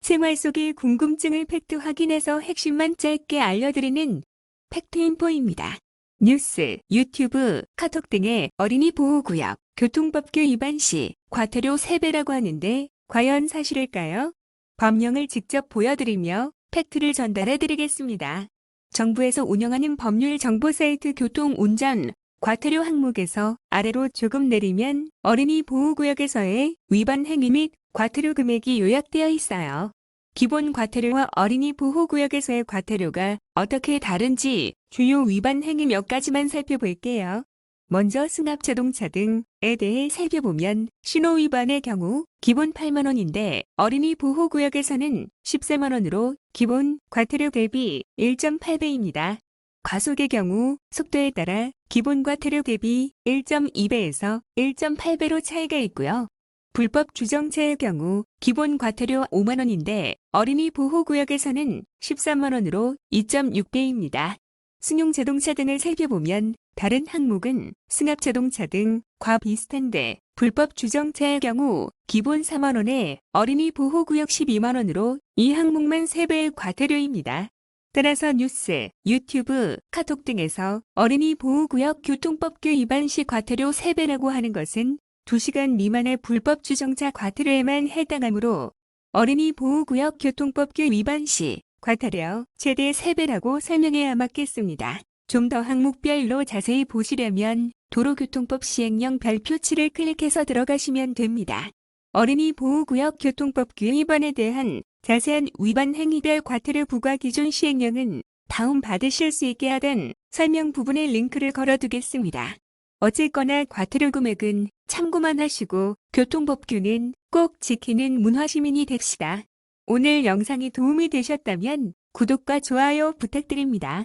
생활 속의 궁금증을 팩트 확인해서 핵심만 짧게 알려드리는 팩트인포입니다. 뉴스, 유튜브, 카톡 등의 어린이 보호구역, 교통법규 위반 시 과태료 3배라고 하는데 과연 사실일까요? 법령을 직접 보여드리며 팩트를 전달해드리겠습니다. 정부에서 운영하는 법률 정보 사이트 교통운전 과태료 항목에서 아래로 조금 내리면 어린이 보호구역에서의 위반 행위 및 과태료 금액이 요약되어 있어요. 기본 과태료와 어린이 보호구역에서의 과태료가 어떻게 다른지 주요 위반 행위 몇 가지만 살펴볼게요. 먼저 승합 자동차 등에 대해 살펴보면 신호 위반의 경우 기본 8만 원인데 어린이 보호구역에서는 14만 원으로 기본 과태료 대비 1.8배입니다. 과속의 경우 속도에 따라 기본 과태료 대비 1.2배에서 1.8배로 차이가 있고요. 불법 주정차의 경우 기본 과태료 5만 원인데 어린이 보호구역에서는 13만 원으로 2.6배입니다. 승용 자동차 등을 살펴보면 다른 항목은 승합 자동차 등 과 비슷한데 불법 주정차의 경우 기본 4만 원에 어린이 보호구역 12만 원으로 이 항목만 3배의 과태료입니다. 따라서 뉴스, 유튜브, 카톡 등에서 어린이 보호구역 교통법규 위반 시 과태료 3배라고 하는 것은 2시간 미만의 불법 주정차 과태료에만 해당하므로 어린이 보호구역 교통법규 위반 시 과태료 최대 3배라고 설명해야 맞겠습니다. 좀 더 항목별로 자세히 보시려면 도로교통법 시행령 별표치를 클릭해서 들어가시면 됩니다. 어린이 보호구역 교통법규 위반에 대한 자세한 위반 행위별 과태료 부과 기준 시행령은 다운 받으실 수 있게 하던 설명 부분에 링크를 걸어두겠습니다. 어쨌거나 과태료 금액은 참고만 하시고 교통법규는 꼭 지키는 문화시민이 됩시다. 오늘 영상이 도움이 되셨다면 구독과 좋아요 부탁드립니다.